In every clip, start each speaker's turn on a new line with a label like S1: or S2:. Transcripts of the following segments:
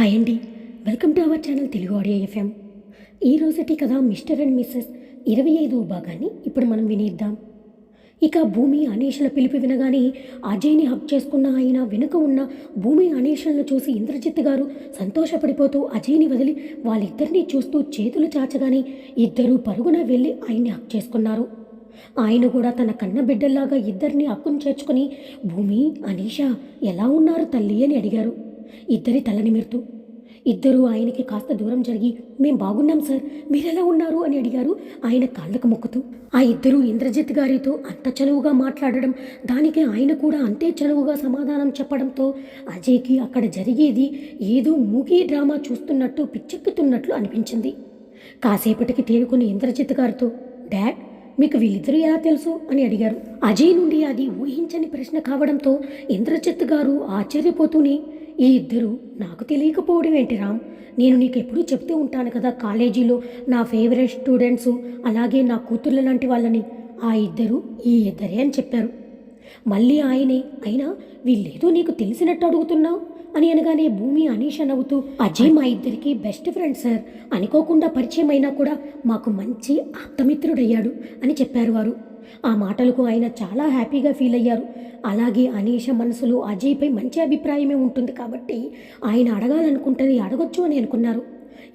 S1: Hi అండి. Welcome to our channel Telugu audio FM. ఈ రోజుటి కథ మిస్టర్ అండ్ మిస్సెస్ ఇరవై ఐదు భాగాన్ని ఇప్పుడు మనం వినిద్దాం. ఇక భూమి అనేషల పిలుపు వినగానే అజయ్ని హక్ చేసుకున్న ఆయన వెనుక ఉన్న భూమి అనేషలను చూసి ఇంద్రజిత్ గారు సంతోషపడిపోతూ అజయ్ని వదిలి వాళ్ళిద్దరినీ చూస్తూ చేతులు చాచగానే ఇద్దరూ పరుగున వెళ్ళి ఆయన్ని హక్ చేసుకున్నారు. ఆయన కూడా తన కన్న బిడ్డల్లాగా ఇద్దరిని హక్కును చేర్చుకుని భూమి అనీష ఎలా ఉన్నారు తల్లి? అని అడిగారు. ఇద్దరి తలనిమిరుతూ ఇద్దరూ ఆయనకి కాస్త దూరం జరిగి మేం బాగున్నాం సార్ మీరెలా ఉన్నారు? అని అడిగారు ఆయన కాళ్ళకు మొక్కుతూ. ఆ ఇద్దరూ ఇంద్రజిత్ గారితో అంత చనువుగా మాట్లాడడం దానికి ఆయన కూడా అంతే చనువుగా సమాధానం చెప్పడంతో అజయ్కి అక్కడ జరిగేది ఏదో మూగీ డ్రామా చూస్తున్నట్టు పిచ్చెక్కుతున్నట్లు అనిపించింది. కాసేపటికి తేరుకుని ఇంద్రజిత్ గారితో డాడ్ మీకు వీళ్ళిద్దరూ ఎలా తెలుసు? అని అడిగారు. అజయ్ నుండి అది ఊహించని ప్రశ్న కావడంతో ఇంద్రజిత్ గారు ఆశ్చర్యపోతూనే ఈ ఇద్దరు నాకు తెలియకపోవడం ఏంటి రామ్? నేను నీకు ఎప్పుడూ చెప్తూ ఉంటాను కదా కాలేజీలో నా ఫేవరెట్ స్టూడెంట్స్ అలాగే నా కూతుర్ల లాంటి వాళ్ళని. ఆ ఇద్దరు ఈ ఇద్దరే అని చెప్పారు. మళ్ళీ ఆయనే అయినా వీళ్ళేదో నీకు తెలిసినట్టు అడుగుతున్నావు? అని అనగానే భూమి అనీష నవ్వుతూ అజయ్ మా ఇద్దరికి బెస్ట్ ఫ్రెండ్ సార్ అనుకోకుండా పరిచయం అయినా కూడా మాకు మంచి ఆప్తమిత్రుడయ్యాడు అని చెప్పారు వారు. ఆ మాటలకు ఆయన చాలా హ్యాపీగా ఫీల్ అయ్యారు. అలాగే అనీష మనసులో అజయ్పై మంచి అభిప్రాయమే ఉంటుంది కాబట్టి ఆయన అడగాలనుకుంటుంది అడగొచ్చు అని అనుకున్నారు.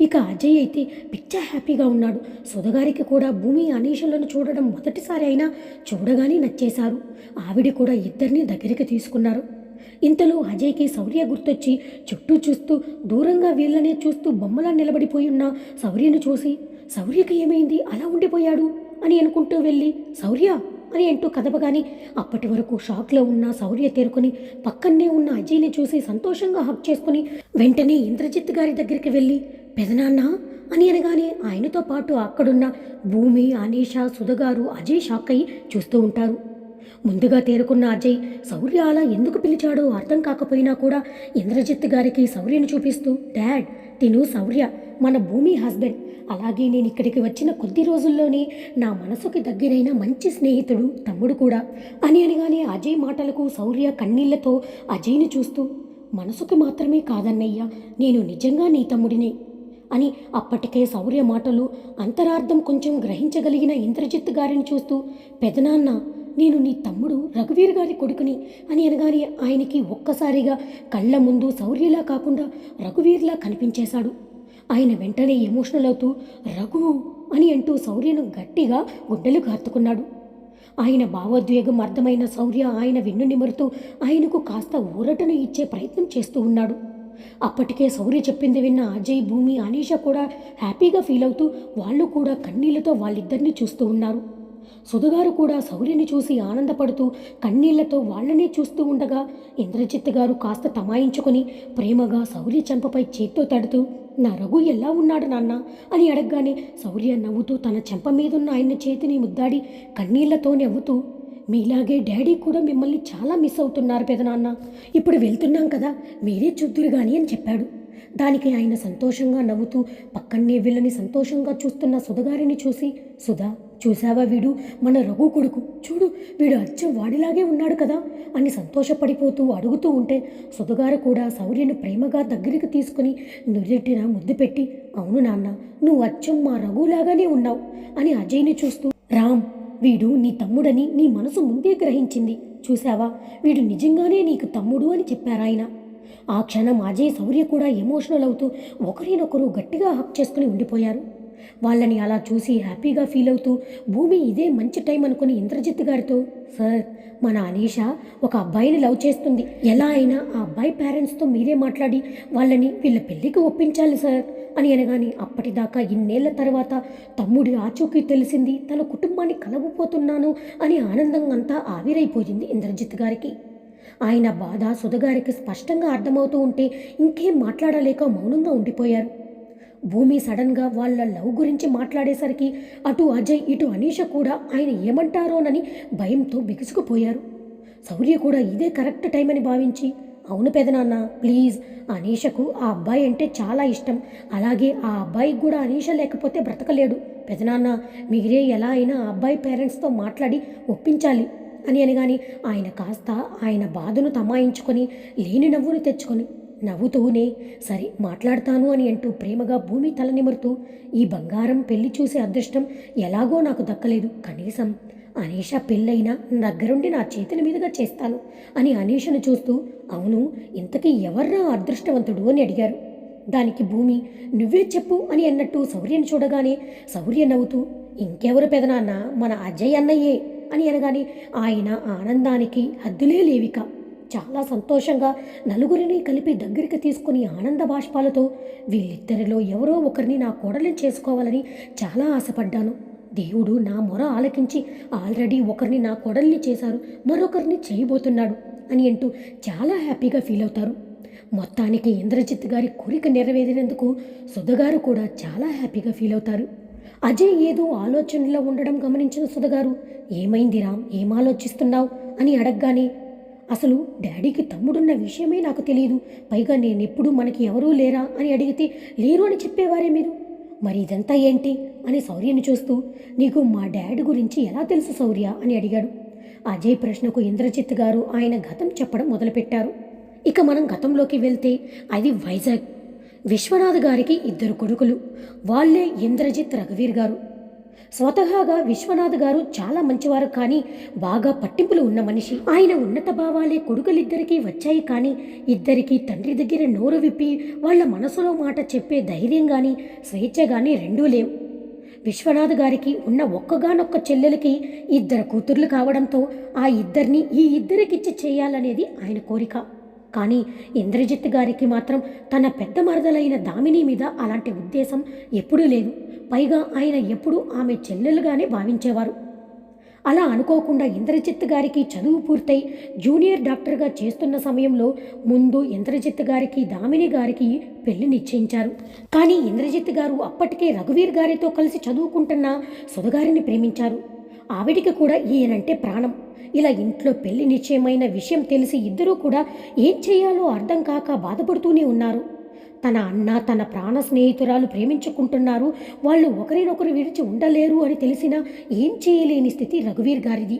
S1: ఇక అజయ్ అయితే పిచ్చ హ్యాపీగా ఉన్నాడు. సుధగారికి కూడా భూమి అనీషలను చూడడం మొదటిసారి అయినా చూడగానే నచ్చేశారు. ఆవిడ కూడా ఇద్దరిని దగ్గరికి తీసుకున్నారు. ఇంతలో అజయ్కి శౌర్య గుర్తొచ్చి చుట్టూ చూస్తూ దూరంగా వీళ్ళనే చూస్తూ బొమ్మలా నిలబడిపోయి ఉన్న శౌర్యను చూసి శౌర్యకి ఏమైంది? అలా ఉండిపోయాడు? అని అనుకుంటూ వెళ్ళి శౌర్య! అని అంటూ కదపగాని అప్పటి వరకు షాక్లో ఉన్న శౌర్య తేరుకొని పక్కనే ఉన్న అజయ్ని చూసి సంతోషంగా హక్ చేసుకుని వెంటనే ఇంద్రజిత్ గారి దగ్గరికి వెళ్ళి పెదనాన్న! అని అనగానే ఆయనతో పాటు అక్కడున్న భూమి అనీష సుధగారు అజయ్ షాక్ అయి చూస్తూ ఉంటారు. ముందుగా తేరుకున్న అజయ్ శౌర్య అలా ఎందుకు పిలిచాడో అర్థం కాకపోయినా కూడా ఇంద్రజిత్ గారికి శౌర్యను చూపిస్తూ డాడ్ తిను శౌర్య మన భూమి హస్బెండ్. అలాగే నేను ఇక్కడికి వచ్చిన కొద్ది రోజుల్లోనే నా మనసుకి దగ్గరైన మంచి స్నేహితుడు తమ్ముడు కూడా. అని అనగానే అజయ్ మాటలకు శౌర్య కన్నీళ్ళతో అజయ్ని చూస్తూ మనసుకి మాత్రమే కాదన్నయ్యా నేను నిజంగా నీ తమ్ముడిని. అని అప్పటికే శౌర్య మాటలు అంతరార్థం కొంచెం గ్రహించగలిగిన ఇంద్రజిత్ గారిని చూస్తూ పెదనాన్న నేను నీ తమ్ముడు రఘువీర్ గారి కొడుకుని అని అనగానే ఆయనకి ఒక్కసారిగా కళ్ళ ముందు శౌర్యలా కాకుండా రఘువీర్లా కనిపించేశాడు. ఆయన వెంటనే ఎమోషనల్ అవుతూ రఘు అని అంటూ శౌర్యను గట్టిగా గుడ్డలు కార్తుకున్నాడు ఆయన భావోద్వేగం అర్థమైన శౌర్య ఆయన వెన్ను నిమురుతూ ఆయనకు కాస్త ఊరటను ఇచ్చే ప్రయత్నం చేస్తూ ఉన్నాడు. అప్పటికే శౌర్య చెప్పింది విన్న అజయ్ భూమి అనీష కూడా హ్యాపీగా ఫీల్ అవుతూ వాళ్ళు కూడా కన్నీళ్ళతో వాళ్ళిద్దరిని చూస్తూ ఉన్నారు. సుధగారు కూడా శౌర్యని చూసి ఆనందపడుతూ కన్నీళ్ళతో వాళ్ళనే చూస్తూ ఉండగా ఇంద్రజిత్ గారు కాస్త తమాయించుకొని ప్రేమగా శౌర్య చెంపపై చేత్తో తడుతూ నా రఘు ఎలా ఉన్నాడు నాన్న? అని అడగగానే శౌర్య నవ్వుతూ తన చెంప మీదున్న ఆయన చేతిని ముద్దాడి కన్నీళ్ళతో నవ్వుతూ మీలాగే డాడీ కూడా మిమ్మల్ని చాలా మిస్ అవుతున్నారు పెదనాన్న ఇప్పుడు వెళ్తున్నాం కదా మీరే చూద్దురు గాని అని చెప్పాడు. దానికి ఆయన సంతోషంగా నవ్వుతూ పక్కనే వీళ్ళని సంతోషంగా చూస్తున్న సుధగారిని చూసి సుధా చూసావా వీడు? మన రఘు కొడుకు. చూడు వీడు అచ్చం వాడిలాగే ఉన్నాడు కదా అని సంతోషపడిపోతూ అడుగుతూ ఉంటే సుధగారు కూడా శౌర్యను ప్రేమగా దగ్గరికి తీసుకుని నుదుటిన ముద్దు పెట్టి అవును నాన్న నువ్వు అచ్చం మా రఘులాగానే ఉన్నావు అని అజయ్ని చూస్తూ రామ్ వీడు నీ తమ్ముడని నీ మనసు ముందే గ్రహించింది. చూసావా వీడు నిజంగానే నీకు తమ్ముడు అని చెప్పారాయన ఆ క్షణం అజయ్ శౌర్య కూడా ఎమోషనల్ అవుతూ ఒకరినొకరు గట్టిగా హక్ చేసుకుని ఉండిపోయారు. వాళ్ళని అలా చూసి హ్యాపీగా ఫీల్ అవుతూ భూమి ఇదే మంచి టైం అనుకుని ఇంద్రజిత్ గారితో సార్ మన అనీష ఒక అబ్బాయిని లవ్ చేస్తుంది. ఎలా అయినా ఆ అబ్బాయి పేరెంట్స్తో మీరే మాట్లాడి వాళ్ళని వీళ్ళ పెళ్ళికి ఒప్పించాలి సార్ అని అనగాని అప్పటిదాకా ఇన్నేళ్ళ తర్వాత తమ్ముడి ఆచూకీ తెలిసింది తన కుటుంబాన్ని కలవపోతున్నాను అని ఆనందం అంతా ఆవిరైపోయింది ఇంద్రజిత్ గారికి. ఆయన బాధ సుధగారికి స్పష్టంగా అర్థమవుతూ ఉంటే ఇంకేం మాట్లాడలేక మౌనంగా ఉండిపోయారు. భూమి సడన్గా వాళ్ళ లవ్ గురించి మాట్లాడేసరికి అటు అజయ్ ఇటు అనీష కూడా ఆయన ఏమంటారోనని భయంతో బిగుసుకుపోయారు. శౌర్య కూడా ఇదే కరెక్ట్ టైం అని భావించి అవును పెదనాన్న ప్లీజ్ అనీషకు ఆ అబ్బాయి అంటే చాలా ఇష్టం. అలాగే ఆ అబ్బాయికి కూడా అనీష లేకపోతే బ్రతకలేడు. పెదనాన్న మీరే ఎలా అయినా ఆ అబ్బాయి పేరెంట్స్తో మాట్లాడి ఒప్పించాలి అని అనగాని ఆయన కాస్త ఆయన బాధను తమాయించుకొని లేని నవ్వును తెచ్చుకొని నవ్వుతూనే సరే మాట్లాడతాను అని అంటూ ప్రేమగా భూమి తలనిమరుతూ ఈ బంగారం పెళ్ళి చూసే అదృష్టం ఎలాగో నాకు దక్కలేదు. కనీసం అనీష పెళ్ళైనా దగ్గరుండి నా చేతుల మీదుగా చేస్తాను అని అనీషను చూస్తూ అవును ఇంతకీ ఎవర్రా అదృష్టవంతుడు అని అడిగారు. దానికి భూమి నువ్వే చెప్పు అని అన్నట్టు శౌర్యను చూడగానే శౌర్య నవ్వుతూ ఇంకెవరు పెదనాన్న? మన అజయ్ అన్నయ్యే అని అనగానే ఆయన ఆనందానికి హద్దులే లేవిక. చాలా సంతోషంగా నలుగురిని కలిపి దగ్గరికి తీసుకుని ఆనంద బాష్పాలతో వీళ్ళిద్దరిలో ఎవరో ఒకరిని నా కోడలిని చేసుకోవాలని చాలా ఆశపడ్డాను. దేవుడు నా మొర ఆలకించి ఆల్రెడీ ఒకరిని నా కొడల్ని చేశారు మరొకరిని చేయబోతున్నాడు అని అంటూ చాలా హ్యాపీగా ఫీల్ అవుతారు. మొత్తానికి ఇంద్రజిత్ గారి కోరిక నెరవేరినందుకు సుధగారు కూడా చాలా హ్యాపీగా ఫీల్ అవుతారు. అజయ్ ఏదో ఆలోచనలో ఉండడం గమనించిన సుధగారు ఏమైంది రామ్ ఏం ఆలోచిస్తున్నావు? అని అడగగానే అసలు డాడీకి తమ్ముడున్న విషయమే నాకు తెలియదు పైగా నేనెప్పుడు మనకి ఎవరూ లేరా అని అడిగితే లేరు అని చెప్పేవారే మీరు? మరి ఇదంతా ఏంటి? అని శౌర్యని చూస్తూ నీకు మా డాడీ గురించి ఎలా తెలుసు శౌర్య అని అడిగాడు. అజయ్ ప్రశ్నకు ఇంద్రజిత్ గారు ఆయన గతం చెప్పడం మొదలుపెట్టారు. ఇక మనం గతంలోకి వెళ్తే అది వైజాగ్. విశ్వనాథ్ గారికి ఇద్దరు కొడుకులు. వాళ్ళే ఇంద్రజిత్ రఘువీర్ గారు. స్వతహాగా విశ్వనాథ్ గారు చాలా మంచివారు కానీ బాగా పట్టింపులు ఉన్న మనిషి. ఆయన ఉన్నత భావాలే కొడుకులిద్దరికీ వచ్చాయి కానీ ఇద్దరికీ తండ్రి దగ్గర నోరు విప్పి వాళ్ళ మనసులో మాట చెప్పే ధైర్యం కానీ స్వేచ్ఛ కానీ రెండూ లేవు. విశ్వనాథ్ గారికి ఉన్న ఒక్కగానొక్క చెల్లెలకి ఇద్దరు కూతుర్లు కావడంతో ఆ ఇద్దరిని ఈ ఇద్దరికిచ్చి చేయాలనేది ఆయన కోరిక. కానీ ఇంద్రజిత్ గారికి మాత్రం తన పెద్ద మరదలైన దామిని మీద అలాంటి ఉద్దేశం ఎప్పుడూ లేదు. పైగా ఆయన ఎప్పుడూ ఆమె చెల్లెలుగానే భావించేవారు. అలా అనుకోకుండా ఇంద్రజిత్ గారికి చదువు పూర్తయి జూనియర్ డాక్టర్గా చేస్తున్న సమయంలో ముందు ఇంద్రజిత్ గారికి దామిని గారికి పెళ్ళి నిశ్చయించారు. కానీ ఇంద్రజిత్ గారు అప్పటికే రఘువీర్ గారితో కలిసి చదువుకుంటున్న సుధగారిని ప్రేమించారు. ఆవిడికి కూడా ఈయనంటే ప్రాణం. ఇలా ఇంట్లో పెళ్ళి నిశ్చయమైన విషయం తెలిసి ఇద్దరూ కూడా ఏం చేయాలో అర్థం కాక బాధపడుతూనే ఉన్నారు. తన అన్న తన ప్రాణ స్నేహితురాలు ప్రేమించుకుంటున్నారు. వాళ్ళు ఒకరినొకరు విడిచి ఉండలేరు అని తెలిసినా ఏం చేయలేని స్థితి రఘువీర్ గారిది.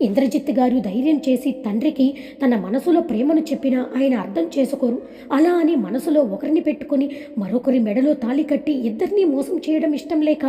S1: ఇంద్రజిత్ గారు ధైర్యం చేసి తండ్రికి తన మనసులో ప్రేమను చెప్పినా ఆయన అర్థం చేసుకోరు. అలా అని మనసులో ఒకరిని పెట్టుకొని మరొకరి మెడలో తాళి కట్టి ఇద్దరినీ మోసం చేయడం ఇష్టం లేక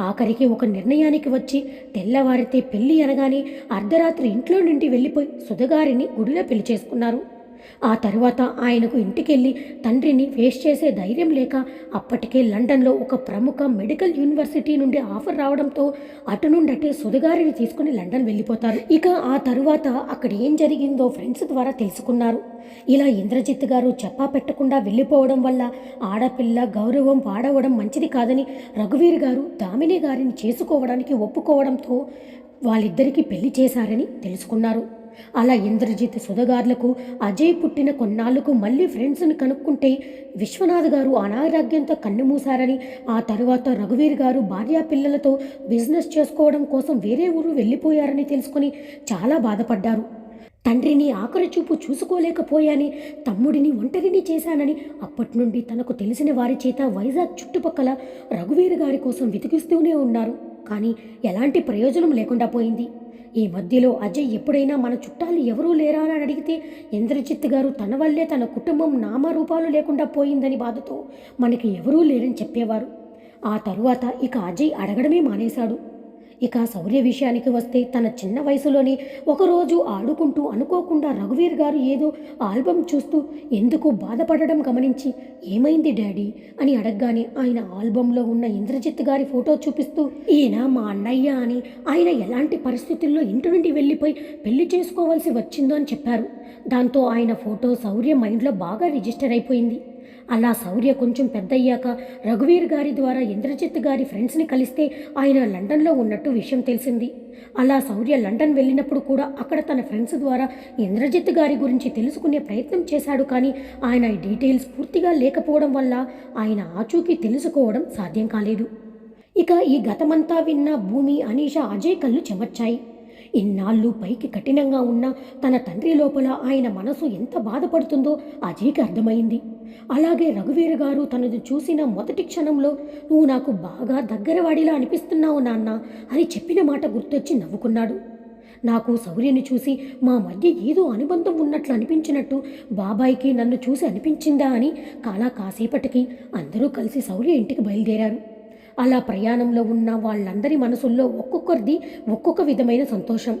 S1: ఆఖరికి ఒక నిర్ణయానికి వచ్చి తెల్లవారితే పెళ్ళి అనగానే అర్ధరాత్రి ఇంట్లో నుండి వెళ్ళిపోయి సుధగారిని గుడిలో పెళ్ళి చేసుకున్నారు. ఆ తర్వాత ఆయనకు ఇంటికెళ్ళి తండ్రిని ఫేస్ చేసే ధైర్యం లేక అప్పటికే లండన్లో ఒక ప్రముఖ మెడికల్ యూనివర్సిటీ నుండి ఆఫర్ రావడంతో అటు నుండి అటే సుధగారిని తీసుకుని లండన్ వెళ్ళిపోతారు. ఇక ఆ తరువాత అక్కడ ఏం జరిగిందో ఫ్రెండ్స్ ద్వారా తెలుసుకున్నారు. ఇలా ఇంద్రజిత్ గారు చెప్పా పెట్టకుండా వెళ్ళిపోవడం వల్ల ఆడపిల్ల గౌరవం పాడవడం మంచిది కాదని రఘువీర్ గారు దామిని గారిని చేసుకోవడానికి ఒప్పుకోవడంతో వాళ్ళిద్దరికీ పెళ్ళి చేశారని తెలుసుకున్నారు. అలా ఇంద్రజిత్ సుధగార్లకు అజయ్ పుట్టిన కొన్నాళ్ళకు మళ్ళీ ఫ్రెండ్స్ని కనుక్కుంటే విశ్వనాథ్ గారు అనారోగ్యంతో కన్నుమూశారని ఆ తరువాత రఘువీర్ గారు భార్యా పిల్లలతో బిజినెస్ చేసుకోవడం కోసం వేరే ఊరు వెళ్ళిపోయారని తెలుసుకొని చాలా బాధపడ్డారు. తండ్రిని ఆఖరి చూపు చూసుకోలేకపోయాని తమ్ముడిని ఒంటరిని చేశానని అప్పటి నుండి తనకు తెలిసిన వారి చేత వైజాగ్ చుట్టుపక్కల రఘువీర్ గారి కోసం వెతికిస్తూనే ఉన్నారు. కానీ ఎలాంటి ప్రయోజనం లేకుండా పోయింది. ఈ మధ్యలో అజయ్ ఎప్పుడైనా మన చుట్టాలు ఎవరూ లేరా అని అడిగితే ఇంద్రజిత్ గారు తన వల్లే తన కుటుంబం నామరూపాలు లేకుండా పోయిందని బాధతో మనకి ఎవరూ లేరని చెప్పేవారు. ఆ తరువాత ఇక అజయ్ అడగడమే మానేశాడు. ఇక శౌర్య విషయానికి వస్తే తన చిన్న వయసులోనే ఒకరోజు ఆడుకుంటూ అనుకోకుండా రఘువీర్ గారు ఏదో ఆల్బమ్ చూస్తూ ఎందుకు బాధపడడం గమనించి ఏమైంది డాడీ? అని అడగగానే ఆయన ఆల్బంలో ఉన్న ఇంద్రజిత్ గారి ఫోటో చూపిస్తూ ఈయన మా అన్నయ్య అని ఆయన ఎలాంటి పరిస్థితుల్లో ఇంటి నుండి వెళ్ళిపోయి పెళ్ళి చేసుకోవాల్సి వచ్చిందో అని చెప్పారు. దాంతో ఆయన ఫోటో శౌర్య మైండ్లో బాగా రిజిస్టర్ అయిపోయింది. అలా శౌర్య కొంచెం పెద్దయ్యాక రఘువీర్ గారి ద్వారా ఇంద్రజిత్ గారి ఫ్రెండ్స్ని కలిస్తే ఆయన లండన్లో ఉన్నట్టు విషయం తెలిసింది. అలా శౌర్య లండన్ వెళ్ళినప్పుడు కూడా అక్కడ తన ఫ్రెండ్స్ ద్వారా ఇంద్రజిత్ గారి గురించి తెలుసుకునే ప్రయత్నం చేశాడు కానీ ఆయన డీటెయిల్స్ పూర్తిగా లేకపోవడం వల్ల ఆయన ఆచూకీ తెలుసుకోవడం సాధ్యం కాలేదు. ఇక ఈ గతమంతా విన్న భూమి అనీష అజయ్ కళ్ళు చెమర్చాయి. ఇన్నాళ్ళు పైకి కఠినంగా ఉన్న తన తండ్రి లోపల ఆయన మనసు ఎంత బాధపడుతుందో అజయ్కి అర్థమైంది. అలాగే రఘువీర్ గారు తనను చూసిన మొదటి క్షణంలో నువ్వు నాకు బాగా దగ్గరవాడిలా అనిపిస్తున్నావు నాన్న అని చెప్పిన మాట గుర్తొచ్చి నవ్వుకున్నాడు. నాకు శౌర్యని చూసి మా మధ్య ఏదో అనుబంధం ఉన్నట్లు అనిపించినట్టు బాబాయికి నన్ను చూసి అనిపించిందా అని కాలా కాసేపటికి అందరూ కలిసి శౌర్య ఇంటికి బయలుదేరారు. అలా ప్రయాణంలో ఉన్న వాళ్ళందరి మనసుల్లో ఒక్కొక్కరిది ఒక్కొక్క విధమైన సంతోషం.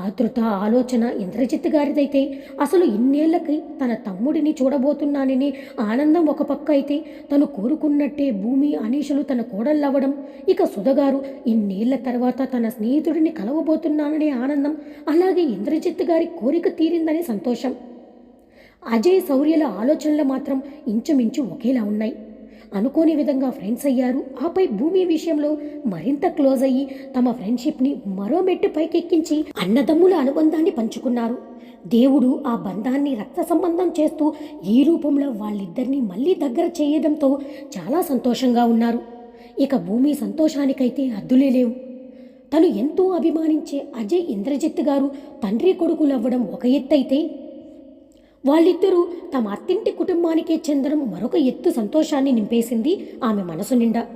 S1: ఆతృత ఆలోచన ఇంద్రజిత్ గారిదైతే అసలు ఇన్నేళ్ళకి తన తమ్ముడిని చూడబోతున్నానని ఆనందం ఒక పక్క అయితే తను కోరుకున్నట్టే భూమి అనీషులు తన కోడళ్ళవ్వడం. ఇక సుధగారు ఇన్నేళ్ళ తర్వాత తన స్నేహితుడిని కలవబోతున్నాననే ఆనందం అలాగే ఇంద్రజిత్ గారి కోరిక తీరిందనే సంతోషం. అజయ్ శౌర్యల ఆలోచనలు మాత్రం ఇంచుమించు ఒకేలా ఉన్నాయి. అనుకోని విధంగా ఫ్రెండ్స్ అయ్యారు. ఆపై భూమి విషయంలో మరింత క్లోజ్ అయ్యి తమ ఫ్రెండ్షిప్ని మరో మెట్టు పైకెక్కించి అన్నదమ్ముల అనుబంధాన్ని పంచుకున్నారు. దేవుడు ఆ బంధాన్ని రక్త సంబంధం చేస్తూ ఈ రూపంలో వాళ్ళిద్దరినీ మళ్ళీ దగ్గర చేయడంతో చాలా సంతోషంగా ఉన్నారు. ఇక భూమి సంతోషానికైతే హద్దులే లేవు. తను ఎంతో అభిమానించే అజయ్ ఇంద్రజిత్ గారు తండ్రి కొడుకులవ్వడం ఒక ఎత్తైతే వాళ్ళిద్దరూ తమ అత్తింటి కుటుంబానికే చెందడం మరొక ఎత్తు సంతోషాన్ని నింపేసింది ఆమె మనసు నిండా.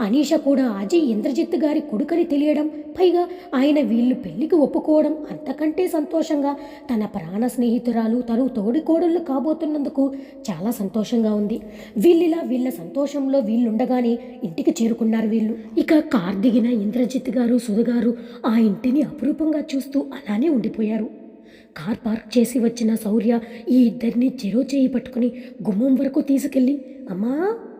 S1: అనీష కూడా అజయ్ ఇంద్రజిత్ గారి కొడుకని తెలియడం పైగా ఆయన వీళ్ళు పెళ్ళికి ఒప్పుకోవడం అంతకంటే సంతోషంగా తన ప్రాణ స్నేహితురాలు తను తోడికోడళ్ళు కాబోతున్నందుకు చాలా సంతోషంగా ఉంది. వీళ్ళిలా వీళ్ళ సంతోషంలో వీళ్ళుండగానే ఇంటికి చేరుకున్నారు వీళ్ళు. ఇక కార్ దిగిన ఇంద్రజిత్ గారు సుధగారు ఆ ఇంటిని అపురూపంగా చూస్తూ అలానే ఉండిపోయారు. కార్ పార్క్ చేసి వచ్చిన శౌర్య ఈ ఇద్దరిని చెరో చేయి పట్టుకుని గుమ్మం వరకు తీసుకెళ్ళి అమ్మా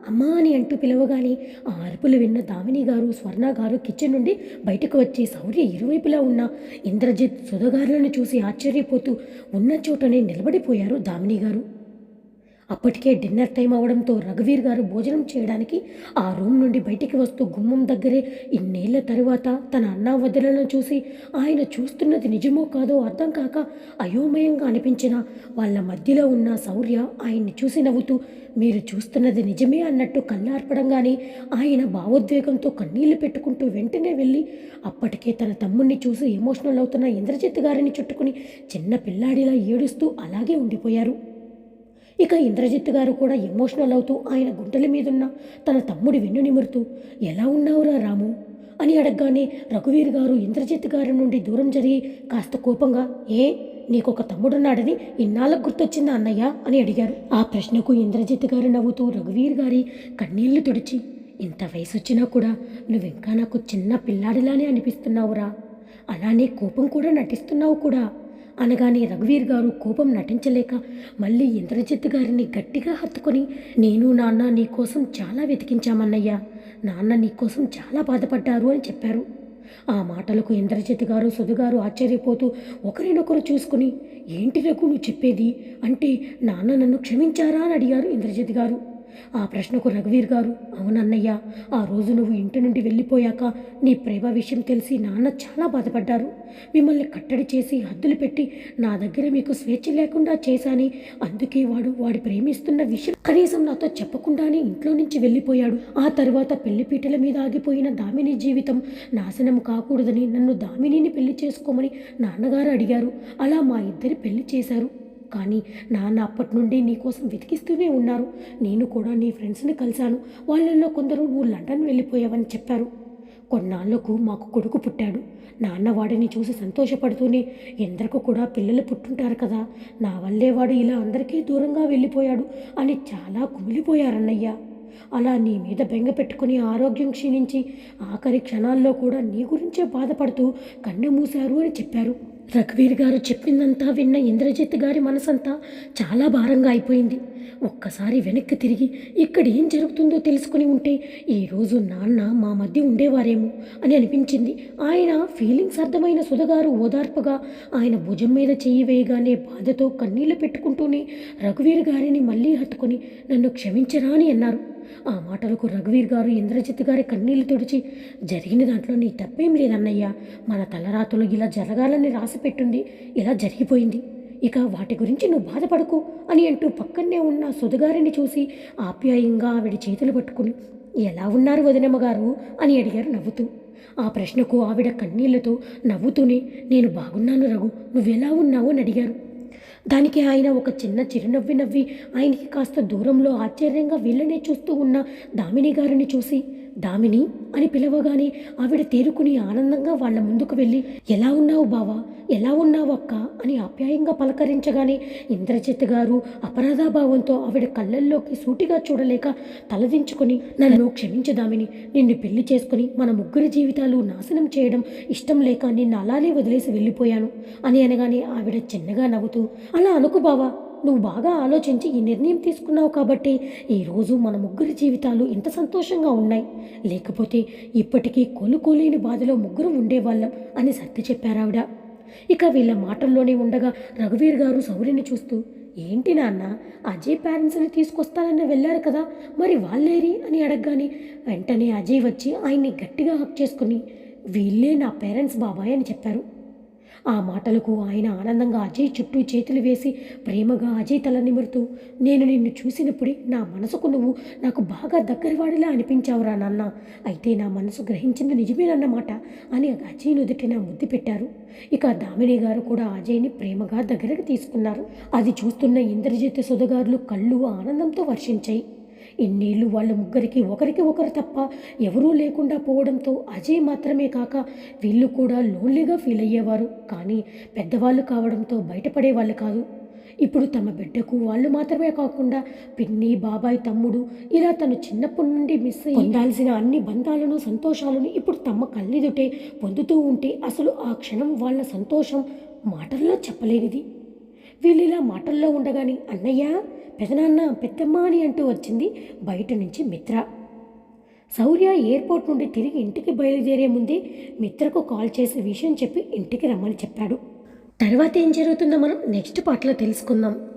S1: అమ్మా అని అంటూ పిలవగానే ఆ అరుపులు విన్న దామిని గారు స్వర్ణ గారు కిచెన్ నుండి బయటకు వచ్చి శౌర్య ఇరువైపులా ఉన్న ఇంద్రజిత్ సుధగారులను చూసి ఆశ్చర్యపోతూ ఉన్న చోటనే నిలబడిపోయారు దామిని గారు. అప్పటికే డిన్నర్ టైం అవడంతో రఘువీర్ గారు భోజనం చేయడానికి ఆ రూమ్ నుండి బయటికి వస్తూ గుమ్మం దగ్గరే ఇన్నేళ్ళ తరువాత తన అన్నా వద్దలను చూసి ఆయన చూస్తున్నది నిజమో కాదో అర్థం కాక అయోమయంగా అనిపించిన వాళ్ళ మధ్యలో ఉన్న శౌర్య ఆయన్ని చూసి నవ్వుతూ మీరు చూస్తున్నది నిజమే అన్నట్టు కళ్ళార్పడంగానే ఆయన భావోద్వేగంతో కన్నీళ్ళు పెట్టుకుంటూ వెంటనే వెళ్ళి అప్పటికే తన తమ్ముణ్ణి చూసి ఎమోషనల్ అవుతున్న ఇంద్రజిత్ గారిని చుట్టుకుని చిన్న పిల్లాడిలా ఏడుస్తూ అలాగే ఉండిపోయారు. ఇక ఇంద్రజిత్ గారు కూడా ఎమోషనల్ అవుతూ ఆయన గుంటల మీదున్న తన తమ్ముడి వెన్ను నిమురుతూ ఎలా ఉన్నావురా రాము? అని అడగగానే రఘువీర్ గారు ఇంద్రజిత్ గారి నుండి దూరం జరిగి కాస్త కోపంగా ఏ నీకొక తమ్ముడున్నాడని ఇన్నాళ్ళకు గుర్తొచ్చిందా అన్నయ్య? అని అడిగారు. ఆ ప్రశ్నకు ఇంద్రజిత్ గారు నవ్వుతూ రఘువీర్ గారి కన్నీళ్ళు తుడిచి ఇంత వయసు వచ్చినా కూడా నువ్వింకా నాకు చిన్న పిల్లాడిలానే అనిపిస్తున్నావురా. అలానే కోపం కూడా నటిస్తున్నావు కూడా. అనగానే రఘువీర్ గారు కోపం నటించలేక మళ్ళీ ఇంద్రజిత్ గారిని గట్టిగా హత్తుకొని నేను నాన్న నీకోసం చాలా వెతికించామన్నయ్యా. నాన్న నీకోసం చాలా బాధపడ్డారు అని చెప్పారు. ఆ మాటలకు ఇంద్రజిత్ గారు సుధుగారు ఆశ్చర్యపోతూ ఒకరినొకరు చూసుకుని ఏంటి రఘు నువ్వు చెప్పేది? అంటే నాన్న నన్ను క్షమించారా? అని అడిగారు ఇంద్రజిత్ గారు. ఆ ప్రశ్నకు రఘువీర్ గారు అవునన్నయ్య ఆ రోజు నువ్వు ఇంటి నుండి వెళ్ళిపోయాక నీ ప్రేమ విషయం తెలిసి నాన్న చాలా బాధపడ్డారు. మిమ్మల్ని కట్టడి చేసి హద్దులు పెట్టి నా దగ్గర మీకు స్వేచ్ఛ లేకుండా చేశాని. అందుకే వాడు వాడి ప్రేమిస్తున్న విషయం కనీసం నాతో చెప్పకుండానే ఇంట్లో నుంచి వెళ్ళిపోయాడు. ఆ తర్వాత పెళ్ళిపీటల మీద ఆగిపోయిన దామిని జీవితం నాశనం కాకూడదని నన్ను దామినిని పెళ్ళి చేసుకోమని నాన్నగారు అడిగారు. అలా మా ఇద్దరి పెళ్ళి చేశారు. కానీ నాన్న అప్పటి నుండి నీకోసం వెతికిస్తూనే ఉన్నారు. నేను కూడా నీ ఫ్రెండ్స్ని కలిశాను. వాళ్ళల్లో కొందరు నువ్వు లండన్ వెళ్ళిపోయావని చెప్పారు. కొన్నాళ్ళకు మాకు కొడుకు పుట్టాడు. నాన్న వాడిని చూసి సంతోషపడుతూనే ఎందరికి కూడా పిల్లలు పుట్టుంటారు కదా. నా వల్లే వాడు ఇలా అందరికీ దూరంగా వెళ్ళిపోయాడు అని చాలా కుమిలిపోయారన్నయ్య. అలా నీ మీద బెంగ పెట్టుకుని ఆరోగ్యం క్షీణించి ఆఖరి క్షణాల్లో కూడా నీ గురించే బాధపడుతూ కన్ను మూశారు అని చెప్పారు. రఘువీర్ గారు చెప్పిందంతా విన్న ఇంద్రజిత్ గారి మనసంతా చాలా భారంగా అయిపోయింది. ఒక్కసారి వెనక్కి తిరిగి ఇక్కడ ఏం జరుగుతుందో తెలుసుకుని ఉంటే ఈరోజు నాన్న మా మధ్య ఉండేవారేమో అని అనిపించింది. ఆయన ఫీలింగ్స్ అర్థమైన సుధగారు ఓదార్పుగా ఆయన భుజం మీద చెయ్యి వేయగానే బాధతో కన్నీళ్ళు పెట్టుకుంటూనే రఘువీర్ గారిని మళ్ళీ హత్తుకొని నన్ను క్షమించరా అని అన్నారు. ఆ మాటలకు రఘువీర్ గారు ఇంద్రజిత్ గారి కన్నీళ్ళు తుడిచి జరిగిన దాంట్లో నీ తప్పేం లేదన్నయ్యా. మన తలరాతలు ఇలా జరగాలని రాసి పెట్టుంది ఇలా జరిగిపోయింది. ఇక వాటి గురించి నువ్వు బాధపడకు అని అంటూ పక్కనే ఉన్న సుధగారిని చూసి ఆప్యాయంగా ఆవిడ చేతులు పట్టుకుని ఎలా ఉన్నారు వదినమ్మ గారు? అని అడిగారు నవ్వుతూ. ఆ ప్రశ్నకు ఆవిడ కన్నీళ్ళతో నవ్వుతూనే నేను బాగున్నాను రఘు నువ్వెలా ఉన్నావు? అని అడిగారు. దానికి ఆయన ఒక చిన్న చిరునవ్వి నవ్వి ఆయనకి కాస్త దూరంలో ఆశ్చర్యంగా వీళ్ళనే చూస్తూ ఉన్న దామిని గారిని చూసి దామిని అని పిలవగానే ఆవిడ తేరుకుని ఆనందంగా వాళ్ళ ముందుకు వెళ్ళి ఎలా ఉన్నావు బావా? ఎలా ఉన్నావు అక్క? అని ఆప్యాయంగా పలకరించగానే ఇంద్రజిత్ గారు అపరాధాభావంతో ఆవిడ కళ్ళల్లోకి సూటిగా చూడలేక తలదించుకొని నన్ను క్షమించదామిని నిన్ను పెళ్ళి చేసుకుని మన ముగ్గురి జీవితాలు నాశనం చేయడం ఇష్టం లేక నిన్ను అలానే వదిలేసి వెళ్ళిపోయాను అని అనగానే ఆవిడ చిన్నగా నవ్వుతూ అలా అనుకు బావా. నువ్వు బాగా ఆలోచించి ఈ నిర్ణయం తీసుకున్నావు కాబట్టి ఈరోజు మన ముగ్గురి జీవితాలు ఇంత సంతోషంగా ఉన్నాయి. లేకపోతే ఇప్పటికీ కొలుకోలేని బాధలో ముగ్గురు ఉండేవాళ్ళం అని సర్ది చెప్పారావిడ. ఇక వీళ్ళ మాటల్లోనే ఉండగా రఘువీర్ గారు సౌరిని చూస్తూ ఏంటి నాన్న అజయ్ పేరెంట్స్ని తీసుకొస్తానని వెళ్ళారు కదా మరి వాళ్ళేరి? అని అడగగానే వెంటనే అజయ్ వచ్చి ఆయన్ని గట్టిగా హక్ చేసుకుని వీళ్ళే నా పేరెంట్స్ బాబాయ్ అని చెప్పారు. ఆ మాటలకు ఆయన ఆనందంగా అజయ్ చుట్టూ చేతులు వేసి ప్రేమగా అజయ్ తల నిమురుతూ నేను నిన్ను చూసినప్పుడే నా మనసుకు నువ్వు నాకు బాగా దగ్గరవాడిలా అనిపించావురా నాన్న. అయితే నా మనసు గ్రహించింది నిజమేనన్నమాట అని అజయ్ నుదుటిన ముద్దు పెట్టారు. ఇక దామిని గారు కూడా అజయ్ని ప్రేమగా దగ్గరకు తీసుకున్నారు. అది చూస్తున్న ఇంద్రజిత్ సుధగారులు కళ్ళు ఆనందంతో వర్షించాయి. ఇన్నేళ్ళు వాళ్ళ ముగ్గురికి ఒకరికి ఒకరు తప్ప ఎవరూ లేకుండా పోవడంతో అజయ్ మాత్రమే కాక వీళ్ళు కూడా లోన్లీగా ఫీల్ అయ్యేవారు. కానీ పెద్దవాళ్ళు కావడంతో బయటపడేవాళ్ళు కాదు. ఇప్పుడు తమ బిడ్డకు వాళ్ళు మాత్రమే కాకుండా పిన్ని బాబాయ్ తమ్ముడు ఇలా తను చిన్నప్పటి నుండి మిస్ అయ్యి పొందాల్సిన అన్ని బంధాలను సంతోషాలను ఇప్పుడు తమ కళ్ళెదుటే పొందుతూ ఉంటే అసలు ఆ క్షణం వాళ్ళ సంతోషం మాటల్లో చెప్పలేనిది. వీళ్ళు ఇలా మాటల్లో ఉండగాని అన్నయ్య పెదనాన్న పెద్దమ్మ అని అంటూ వచ్చింది బయట నుంచి మిత్ర. శౌర్య ఎయిర్పోర్ట్ నుండి తిరిగి ఇంటికి బయలుదేరే ముందే మిత్రకు కాల్ చేసి విషయం చెప్పి ఇంటికి రమ్మని చెప్పాడు. తర్వాత ఏం జరుగుతుందో మనం నెక్స్ట్ పాటలో తెలుసుకుందాం.